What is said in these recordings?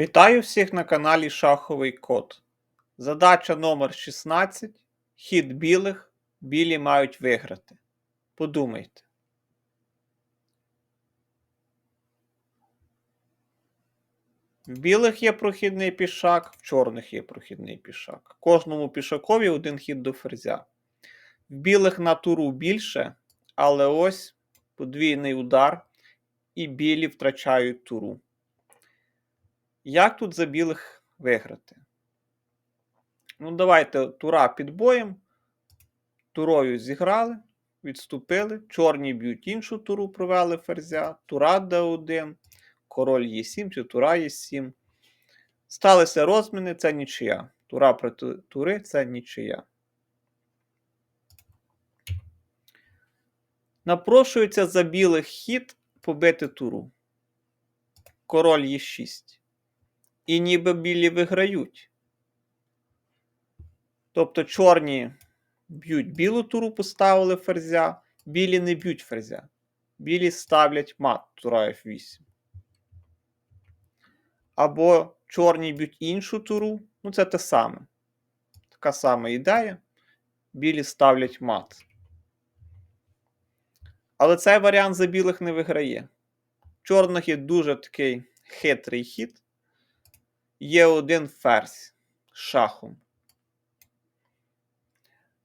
Вітаю всіх на каналі Шаховий Код. Задача номер 16. Хід білих. Білі мають виграти. Подумайте. В білих є прохідний пішак, в чорних є прохідний пішак. Кожному пішакові один хід до ферзя. В білих на туру більше, але ось подвійний удар, і білі втрачають туру. Як тут за білих виграти? Ну, давайте тура під боєм. Турою зіграли, відступили. Чорні б'ють іншу туру, провели ферзя. Тура Д1, король Е7 чи тура Е7. Сталися розміни, це нічия. Тура проти тури це нічия. Напрошується за білих хід побити туру. Король Е6 і ніби білі виграють. Тобто чорні б'ють білу туру, поставили ферзя, білі не б'ють ферзя. Білі ставлять мат тура F8. Або чорні б'ють іншу туру. Ну, це те саме. Така сама ідея. Білі ставлять мат. Але цей варіант за білих не виграє. Чорних є дуже такий хитрий хід є один ферзь шахом.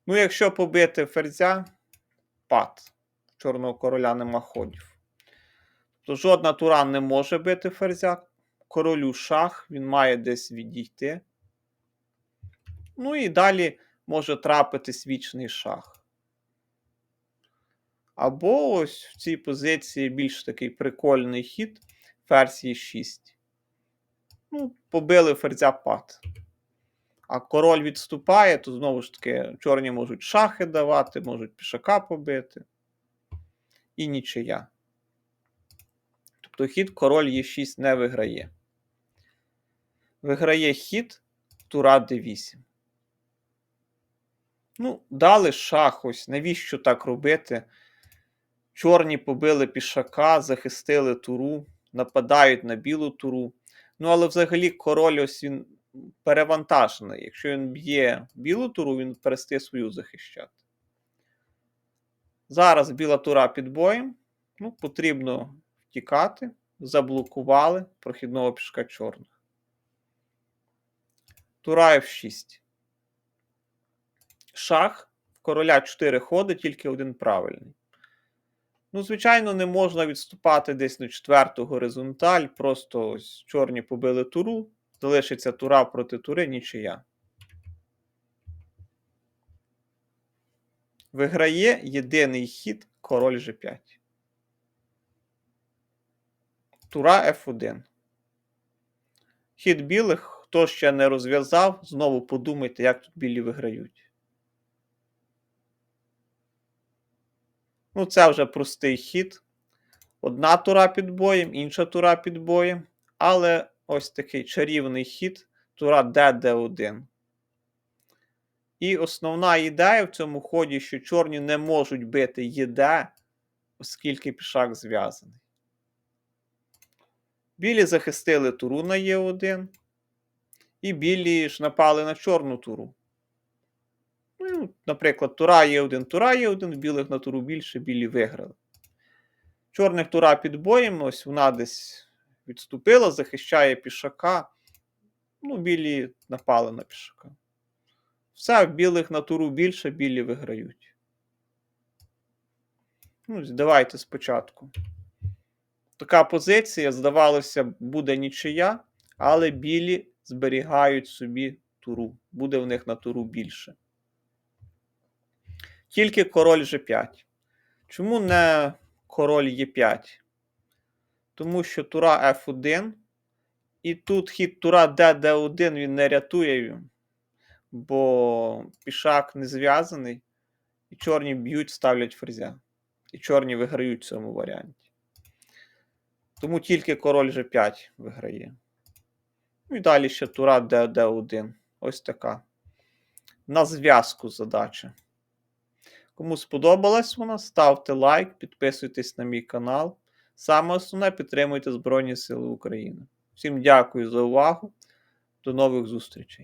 Ну, якщо побити ферзя, пад. Чорного короля нема ходів. То жодна тура не може бити ферзя. Королю шах, він має десь відійти. Ну і далі може трапитись вічний шах. Або ось в цій позиції більш такий прикольний хід ферзь 6 ну, побили ферзя пад. А король відступає, то знову ж таки чорні можуть шахи давати, можуть пішака побити. І нічия. Тобто хід король Е6 не виграє. Виграє хід Тура d8. Ну, дали шах ось. Навіщо так робити? Чорні побили пішака, захистили туру, нападають на білу туру. Ну, але взагалі король ось він перевантажений. Якщо він б'є білу туру, він перестає свою захищати. Зараз біла тура під боєм. Ну, Потрібно втікати. Заблокували прохідного пішка чорних. Тура F6. Шах. Короля 4 ходи, тільки один правильний. Ну, звичайно, не можна відступати десь на четверту горизонталь. Просто ось чорні побили туру, залишиться тура проти тури, нічия. Виграє єдиний хід король G5. Тура F1. Хід білих, хто ще не розв'язав, знову подумайте, як тут білі виграють. Ну, це вже простий хід. Одна тура під боєм, інша тура під боєм. Але ось такий чарівний хід тура ДД1. І основна ідея в цьому ході, що чорні не можуть бити ЄД, оскільки пішак зв'язаний. Білі захистили туру на Е1. І білі ж напали на чорну туру. Наприклад, тура є один, тура є один, білих на туру більше, білі виграли. Чорних тура під боєм, ось вона десь відступила, захищає пішака. Ну, білі напали на пішака. Все, білих на туру більше, білі виграють. Ну, Давайте спочатку. Така позиція, здавалося, буде нічия, але білі зберігають собі туру. Буде в них на туру більше. Тільки король G5. Чому не король Е5? Тому що тура F1. І тут хід тура dd1 він не рятує, бо пішак не зв'язаний. І чорні б'ють, ставлять ферзя. І чорні виграють в цьому варіанті. Тому тільки король G5 виграє. Ну і далі ще тура dd1. Ось така. На зв'язку задача. Кому сподобалась вона, ставте лайк, підписуйтесь на мій канал. Саме основне підтримуйте Збройні Сили України. Всім дякую за увагу. До нових зустрічей.